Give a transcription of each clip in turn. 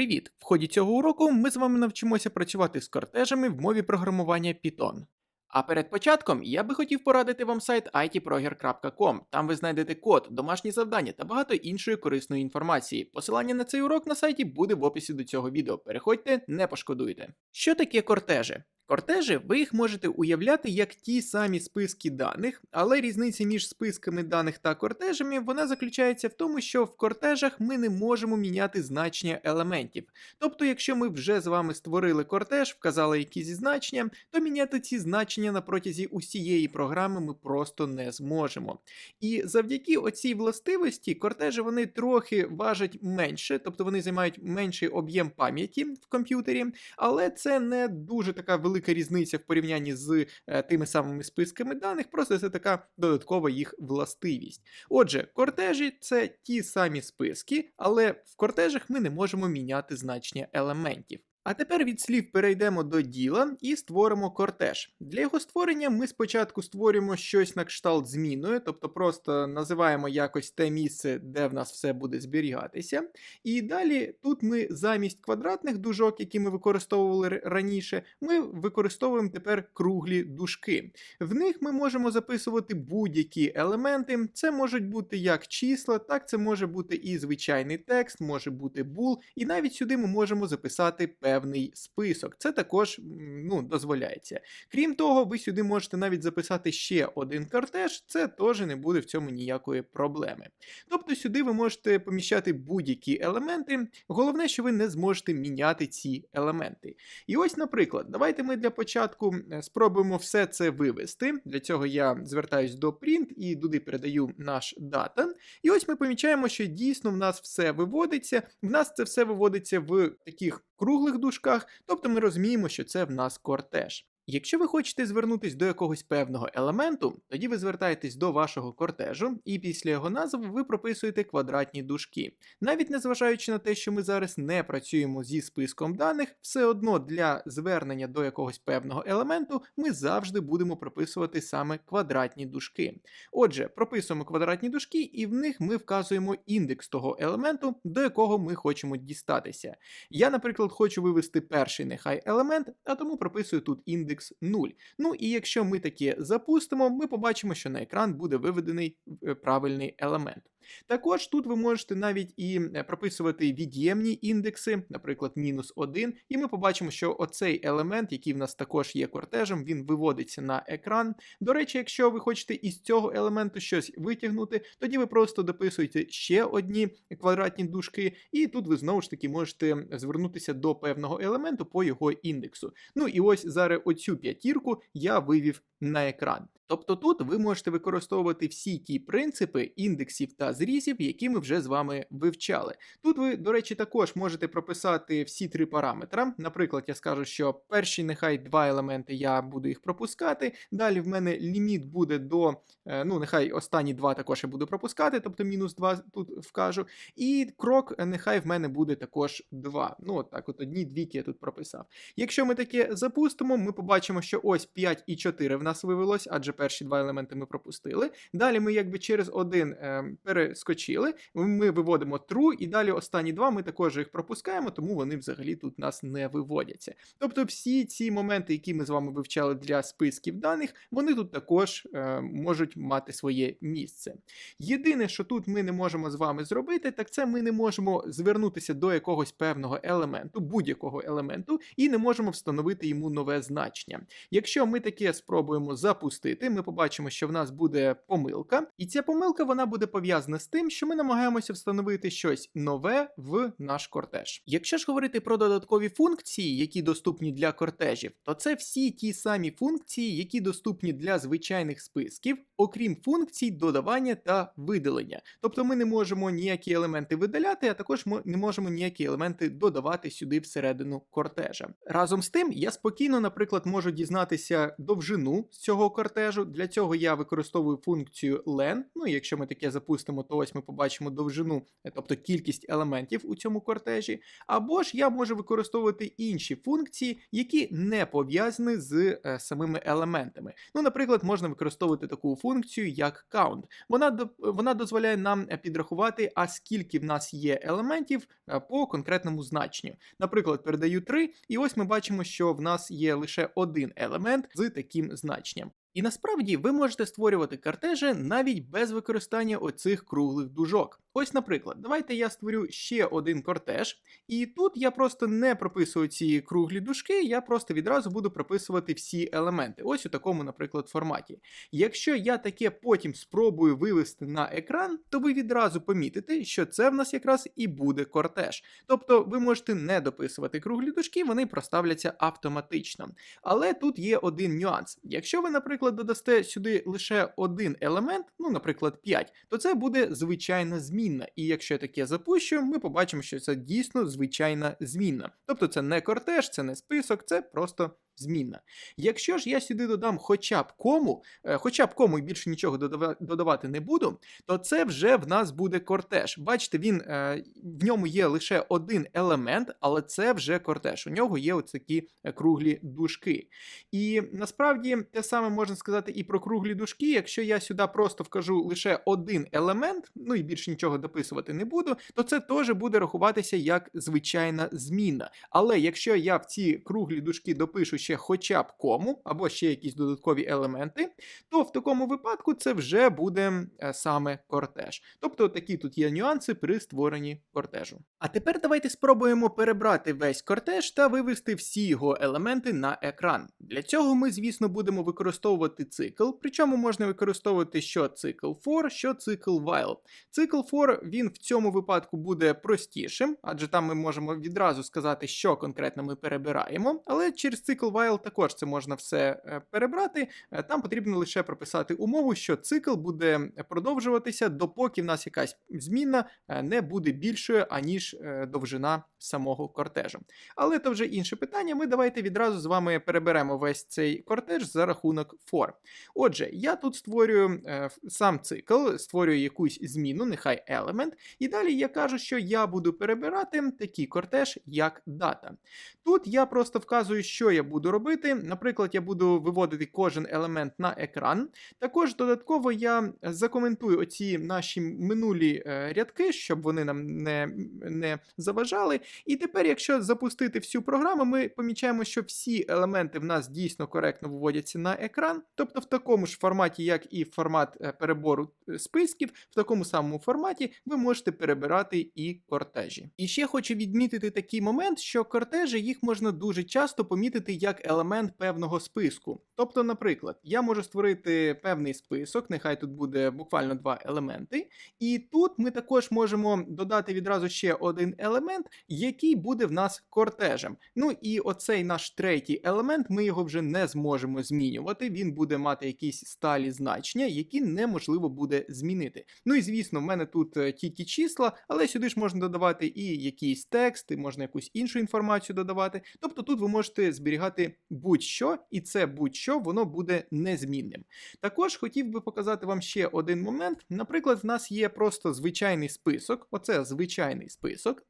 Привіт! В ході цього уроку ми з вами навчимося працювати з кортежами в мові програмування Python. А перед початком я би хотів порадити вам сайт itproger.com. Там ви знайдете код, домашні завдання та багато іншої корисної інформації. Посилання на цей урок на сайті буде в описі до цього відео. Переходьте, не пошкодуйте. Що таке кортежі? Кортежі ви їх можете уявляти як ті самі списки даних, але різниця між списками даних та кортежами вона заключається в тому, що в кортежах ми не можемо міняти значення елементів. Тобто, якщо ми вже з вами створили кортеж, вказали якісь значення, то міняти ці значення на протязі усієї програми ми просто не зможемо. І завдяки оцій властивості кортежі вони трохи важать менше, тобто вони займають менший об'єм пам'яті в комп'ютері, але це не дуже така велика різниця в порівнянні з е, тими самими списками даних, просто це така додаткова їх властивість. Отже, кортежі це ті самі списки, але в кортежах ми не можемо міняти значення елементів. А тепер від слів перейдемо до діла і створимо кортеж. Для його створення ми спочатку створюємо щось на кшталт зміною, тобто просто називаємо якось те місце, де в нас все буде зберігатися. І далі тут ми замість квадратних дужок, які ми використовували раніше, ми використовуємо тепер круглі дужки. В них ми можемо записувати будь-які елементи. Це можуть бути як числа, так це може бути і звичайний текст, може бути бул, і навіть сюди ми можемо записати певний список. Це також ну, дозволяється. Крім того, ви сюди можете навіть записати ще один кортеж, це теж не буде в цьому ніякої проблеми. Тобто сюди ви можете поміщати будь-які елементи. Головне, що ви не зможете міняти ці елементи. І ось, наприклад, давайте ми для початку спробуємо все це вивести. Для цього я звертаюсь до print і туди передаю наш дата. І ось ми помічаємо, що дійсно в нас все виводиться. В нас це все виводиться в таких круглих дужках, тобто ми розуміємо, що це в нас кортеж. Якщо ви хочете звернутися до якогось певного елементу, тоді ви звертаєтесь до вашого кортежу, і після його назви ви прописуєте квадратні дужки. Навіть незважаючи на те, що ми зараз не працюємо зі списком даних, все одно для звернення до якогось певного елементу ми завжди будемо прописувати саме квадратні дужки. Отже, прописуємо квадратні дужки, і в них ми вказуємо індекс того елементу, до якого ми хочемо дістатися. Я, наприклад, хочу вивести перший нехай елемент, а тому прописую тут індекс індекс 0. Ну і якщо ми таке запустимо, ми побачимо, що на екран буде виведений е, правильний елемент. Також тут ви можете навіть і е, прописувати від'ємні індекси, наприклад, мінус 1, і ми побачимо, що оцей елемент, який в нас також є кортежем, він виводиться на екран. До речі, якщо ви хочете із цього елементу щось витягнути, тоді ви просто дописуєте ще одні квадратні дужки, і тут ви знову ж таки можете звернутися до певного елементу по його індексу. Ну і ось зараз оцю п'ятірку я вивів на екран. Тобто тут ви можете використовувати всі ті принципи індексів та зрізів, які ми вже з вами вивчали. Тут ви, до речі, також можете прописати всі три параметри. Наприклад, я скажу, що перші нехай два елементи я буду їх пропускати. Далі в мене ліміт буде до, е, ну, нехай останні два також я буду пропускати, тобто мінус 2 тут вкажу. І крок нехай в мене буде також 2. Ну, от так, от одні двійки я тут прописав. Якщо ми таке запустимо, ми побачимо, що ось 5 і 4 в нас вивелось, адже перші два елементи ми пропустили. Далі ми якби через один е, перескочили, ми виводимо true, і далі останні два ми також їх пропускаємо, тому вони взагалі тут нас не виводяться. Тобто всі ці моменти, які ми з вами вивчали для списків даних, вони тут також е, можуть мати своє місце. Єдине, що тут ми не можемо з вами зробити, так це ми не можемо звернутися до якогось певного елементу, будь-якого елементу, і не можемо встановити йому нове значення. Якщо ми таке спробуємо запустити, ми побачимо, що в нас буде помилка, і ця помилка вона буде пов'язана з тим, що ми намагаємося встановити щось нове в наш кортеж. Якщо ж говорити про додаткові функції, які доступні для кортежів, то це всі ті самі функції, які доступні для звичайних списків, окрім функцій додавання та видалення. Тобто ми не можемо ніякі елементи видаляти, а також ми не можемо ніякі елементи додавати сюди всередину кортежа. Разом з тим, я спокійно, наприклад, можу дізнатися довжину з цього кортежу покажу. Для цього я використовую функцію len. Ну, якщо ми таке запустимо, то ось ми побачимо довжину, е, тобто кількість елементів у цьому кортежі. Або ж я можу використовувати інші функції, які не пов'язані з е, самими елементами. Ну, наприклад, можна використовувати таку функцію, як count. Вона, до- вона дозволяє нам е, підрахувати, а скільки в нас є елементів е, по конкретному значенню. Наприклад, передаю 3, і ось ми бачимо, що в нас є лише один елемент з таким значенням. І насправді ви можете створювати кортежі навіть без використання оцих круглих дужок. Ось, наприклад, давайте я створю ще один кортеж, і тут я просто не прописую ці круглі дужки, я просто відразу буду прописувати всі елементи. Ось у такому, наприклад, форматі. Якщо я таке потім спробую вивести на екран, то ви відразу помітите, що це в нас якраз і буде кортеж. Тобто ви можете не дописувати круглі дужки, вони проставляться автоматично. Але тут є один нюанс. Якщо ви, наприклад, додасте сюди лише один елемент, ну, наприклад, 5, то це буде звичайна змінна. І якщо я таке запущу, ми побачимо, що це дійсно звичайна змінна. Тобто це не кортеж, це не список, це просто змінна. Якщо ж я сюди додам хоча б кому, е, хоча б кому і більше нічого додавати не буду, то це вже в нас буде кортеж. Бачите, він е, в ньому є лише один елемент, але це вже кортеж. У нього є оцякі е, круглі дужки. І насправді те саме можна сказати і про круглі дужки. Якщо я сюди просто вкажу лише один елемент, ну і більше нічого дописувати не буду, то це теж буде рахуватися як звичайна зміна. Але якщо я в ці круглі дужки допишу ще хоча б кому, або ще якісь додаткові елементи, то в такому випадку це вже буде е, саме кортеж. Тобто такі тут є нюанси при створенні кортежу. А тепер давайте спробуємо перебрати весь кортеж та вивести всі його елементи на екран. Для цього ми, звісно, будемо використовувати цикл, причому можна використовувати що цикл for, що цикл while. Цикл for він в цьому випадку буде простішим, адже там ми можемо відразу сказати, що конкретно ми перебираємо. Але через цикл while також це можна все е, перебрати. Е, Там потрібно лише прописати умову, що цикл буде продовжуватися, допоки в нас якась зміна е, не буде більшою, аніж довжина самого кортежу. Але це вже інше питання. Ми давайте відразу з вами переберемо весь цей кортеж за рахунок for. Отже, я тут створюю сам цикл, створюю якусь зміну, нехай element, і далі я кажу, що я буду перебирати такий кортеж, як дата. Тут я просто вказую, що я буду робити. Наприклад, я буду виводити кожен елемент на екран. Також додатково я закоментую оці наші минулі е, рядки, щоб вони нам не, не заважали. І тепер, якщо запустити всю програму, ми помічаємо, що всі елементи в нас дійсно коректно виводяться на екран, тобто в такому ж форматі, як і формат е, перебору е, списків, в такому самому форматі ви можете перебирати і кортежі. І ще хочу відмітити такий момент, що кортежі їх можна дуже часто помітити як елемент певного списку. Тобто, наприклад, я можу створити певний список, нехай тут буде буквально два елементи, і тут ми також можемо додати відразу ще один елемент, який буде в нас кортежем. Ну і оцей наш третій елемент, ми його вже не зможемо змінювати. Він буде мати якісь сталі значення, які неможливо буде змінити. Ну і звісно, в мене тут е, тільки числа, але сюди ж можна додавати і якийсь текст, і можна якусь іншу інформацію додавати. Тобто тут ви можете зберігати будь-що, і це будь-що воно буде незмінним. Також хотів би показати вам ще один момент. Наприклад, в нас є просто звичайний список, оце звичайний список.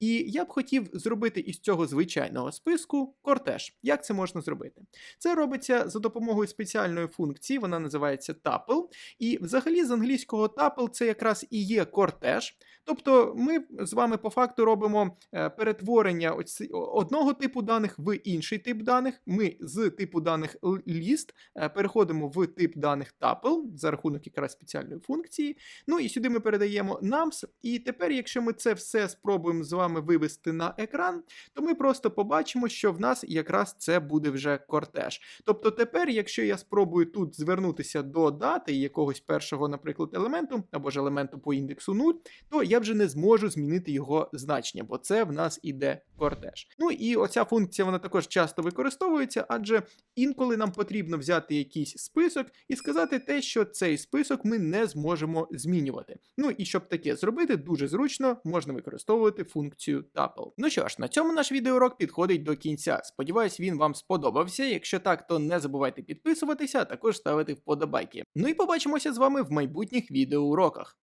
І я б хотів зробити із цього звичайного списку кортеж. Як це можна зробити? Це робиться за допомогою спеціальної функції, вона називається tuple. І взагалі з англійського tuple це якраз і є кортеж. Тобто ми з вами по факту робимо е, перетворення одного типу даних в інший тип даних. Ми з типу даних list е, переходимо в тип даних tuple за рахунок якраз спеціальної функції. Ну і сюди ми передаємо nums. І тепер, якщо ми це все спробуємо з вами вивести на екран, то ми просто побачимо, що в нас якраз це буде вже кортеж. Тобто тепер, якщо я спробую тут звернутися до дати якогось першого, наприклад, елементу або ж елементу по індексу 0, то я вже не зможу змінити його значення, бо це в нас іде кортеж. Ну і оця функція вона також часто використовується. Використовується, адже інколи нам потрібно взяти якийсь список і сказати те, що цей список ми не зможемо змінювати. Ну і щоб таке зробити, дуже зручно можна використовувати функцію tuple. Ну що ж, на цьому наш відеоурок підходить до кінця. Сподіваюсь, він вам сподобався. Якщо так, то не забувайте підписуватися, а також ставити вподобайки. Ну і побачимося з вами в майбутніх відеоуроках.